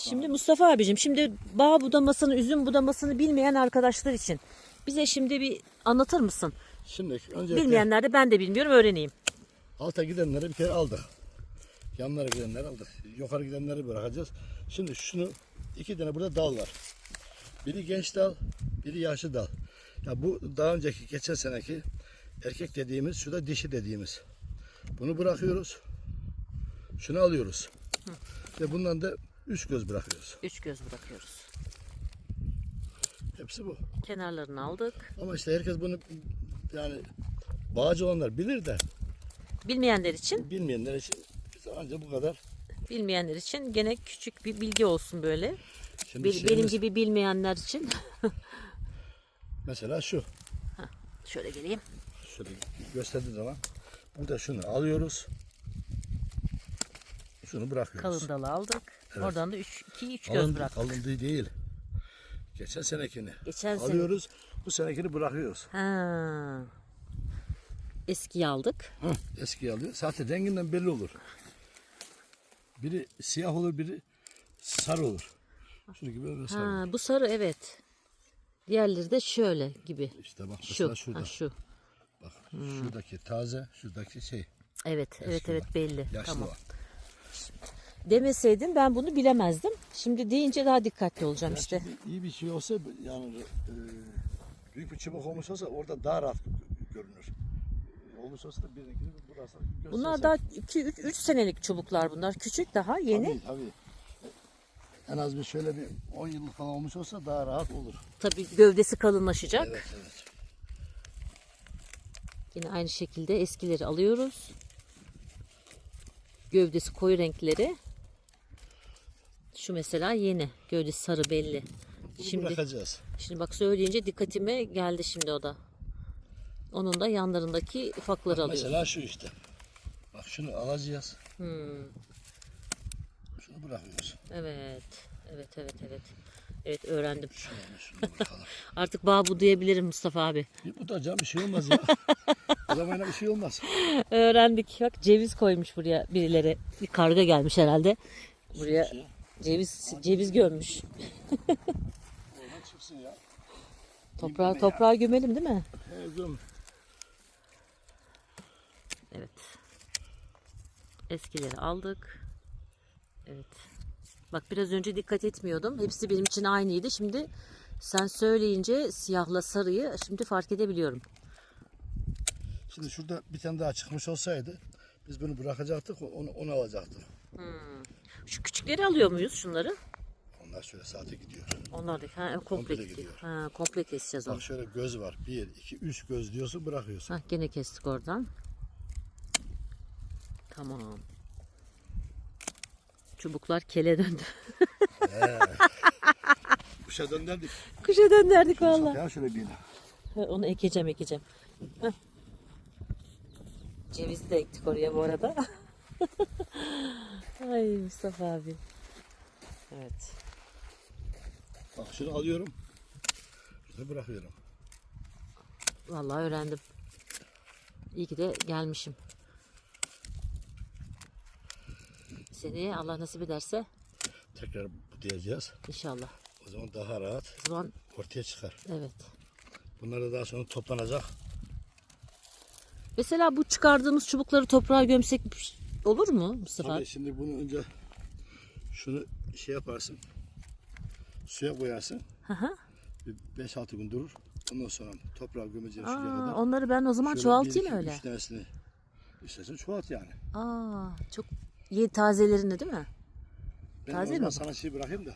Şimdi Mustafa abicim şimdi bağ budamasını, üzüm budamasını bilmeyen arkadaşlar için bize şimdi bir anlatır mısın? Şimdi öncelikle Bilmeyenler de ben de bilmiyorum öğreneyim. alta gidenleri bir kere aldık. Yanlara gidenleri aldık. Yukarı gidenleri bırakacağız. Şimdi şunu iki tane burada dal var. Biri genç dal, biri yaşlı dal. Ya bu daha önceki geçen seneki erkek dediğimiz, şu da dişi dediğimiz. Bunu bırakıyoruz. Şunu alıyoruz. Ve bundan da üç göz bırakıyoruz. Üç göz bırakıyoruz. Hepsi bu. Kenarlarını aldık. Ama işte herkes bunu yani bağcı olanlar bilir de Bilmeyenler için, bilmeyenler için biz ancak bu kadar. bilmeyenler için gene küçük bir bilgi olsun böyle. Şimdi Be- benim şeyimiz- gibi bilmeyenler için Mesela şu. şöyle geleyim. Şöyle gösterdiği zaman burada şunu alıyoruz. Şunu bırakıyoruz. Kalın dalı aldık. Evet. Oradan da 3 2 3 göz bıraktık. alındığı değil. Geçen senekini Geçen sene. alıyoruz. Bu senekini bırakıyoruz. Ha. Eskiyi aldık. Heh, eskiyi alıyor. Zaten renginden belli olur. Biri siyah olur, biri sarı olur. Şunu gibi öyle sarı. Ha, bu sarı evet. Diğerleri de şöyle gibi. İşte bak Şu. mesela şurada. Ha, şu. Bak şuradaki taze, şuradaki şey. Evet, evet, evet belli. Yaşlı Tamam. var. Demeseydin ben bunu bilemezdim. Şimdi deyince daha dikkatli olacağım işte. İyi bir şey olsa yani e, büyük bir çubuk olmuş olsa orada daha rahat görünür. Olmuş olsa da birinkini burası. Bunlar daha 2 3 3 senelik çubuklar bunlar. Küçük daha yeni. Tabii tabii. En az bir şöyle bir 10 yıllık falan olmuş olsa daha rahat olur. Tabii gövdesi kalınlaşacak. Evet evet. Yine aynı şekilde eskileri alıyoruz. Gövdesi koyu renkleri. Şu mesela yeni. Gövdesi sarı belli. Bunu Şimdi bırakacağız. şimdi bak söyleyince dikkatime geldi şimdi o da. Onun da yanlarındaki ufakları alıyoruz. Mesela şu işte. Bak şunu alacağız. Hmm, Şunu bırakıyoruz. evet. Evet evet evet. Evet öğrendim. Artık bağ budayabilirim Mustafa abi. Bir bu da canım bir şey olmaz ya. o zaman bir şey olmaz. Öğrendik. Bak ceviz koymuş buraya birileri. Bir karga gelmiş herhalde. Buraya ceviz ceviz görmüş. oradan çıksın ya. Toprağa toprağa gömelim değil mi? He, göm. Evet. Eskileri aldık. Evet. Bak biraz önce dikkat etmiyordum. Hepsi benim için aynıydı. Şimdi sen söyleyince siyahla sarıyı şimdi fark edebiliyorum. Şimdi şurada bir tane daha çıkmış olsaydı biz bunu bırakacaktık onu, onu alacaktık. Şu küçükleri alıyor muyuz şunları? Onlar şöyle saate gidiyor. Onlar da ha, komple, Komple gidiyor. gidiyor. Ha, komple keseceğiz onu. Bak şöyle göz var. Bir, iki, üç göz diyorsun bırakıyorsun. Ha, gene kestik oradan. Tamam. Çubuklar kele döndü. Kuşa döndürdük. Kuşa döndürdük valla. Ya şöyle bir. Onu ekeceğim ekeceğim. Heh. Cevizi de ektik oraya bu arada. Ay Mustafa abi. Evet. Bak şunu alıyorum. Şunu bırakıyorum. Vallahi öğrendim. İyi ki de gelmişim. Seneye Allah nasip ederse Tekrar bu diyeceğiz. inşallah. O zaman daha rahat O zaman ortaya çıkar. evet. Bunlar da daha sonra toplanacak. Mesela bu çıkardığımız çubukları toprağa gömsek olur mu Mustafa Tabii abi? şimdi bunu önce şunu şey yaparsın. Suya koyarsın. Hı hı. Bir 5-6 gün durur. Ondan sonra toprağa gömeceğiz şuraya Aa, kadar. onları ben o zaman Şöyle çoğaltayım bir, öyle. Üç tanesini istersen çoğalt yani. Aa, çok yeni tazelerini değil mi? Ben Taze mi? sana şey bırakayım da.